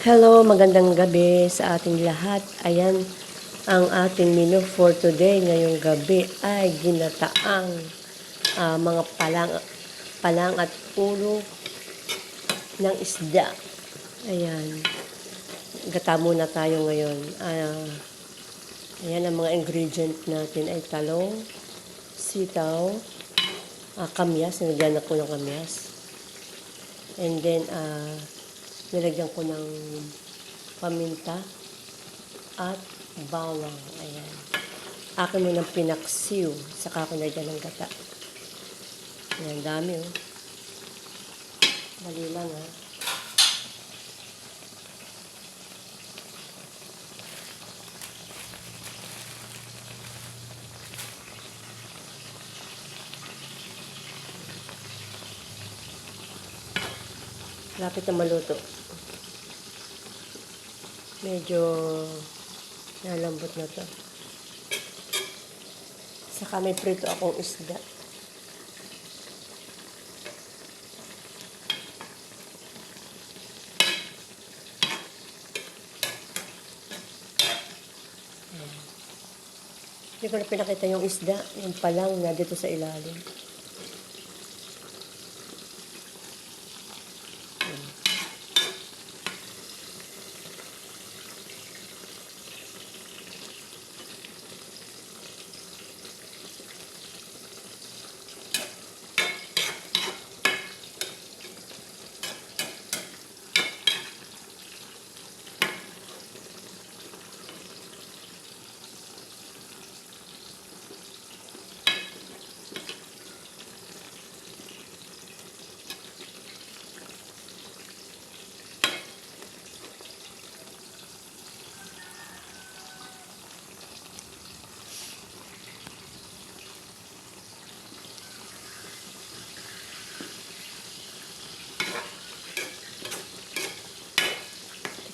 Hello, magandang gabi sa ating lahat. Ayan, ang ating menu for today ngayong gabi ay ginataang ah, mga palang, palang at ulo ng isda. Ayan. Gata muna tayo ngayon. Ah, ayan, ang mga ingredient natin ay talong, sitaw, ah, kamyas. Nilagyan ako ng kamyas. And then, ah, nilagyan ko ng paminta at bawang. Ayan. Akin mo ng pinaksiw. Saka ko nilagyan ng gata. Ayan, dami oh. Dali lang ha. Lapit na maluto. Medyo nalambot na to. Saka may prito akong isda. Hindi ko na pinakita yung isda. Yung palang na dito sa ilalim.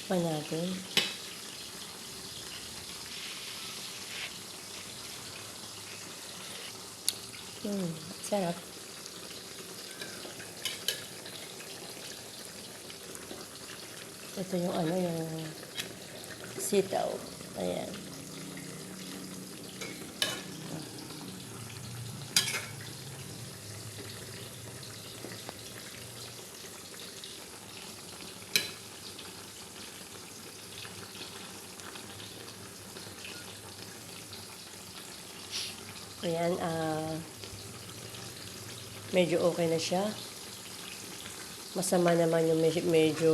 Tikman natin. Hmm, sarap. Ito yung ano, yung sitaw. Ayan. Ayan, ah, medyo okay na siya. Masama naman yung medyo,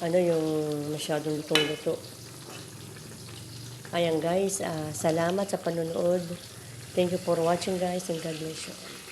ano yung masyadong lutong-luto. Ayan guys, ah, salamat sa panonood. Thank you for watching guys and God bless you.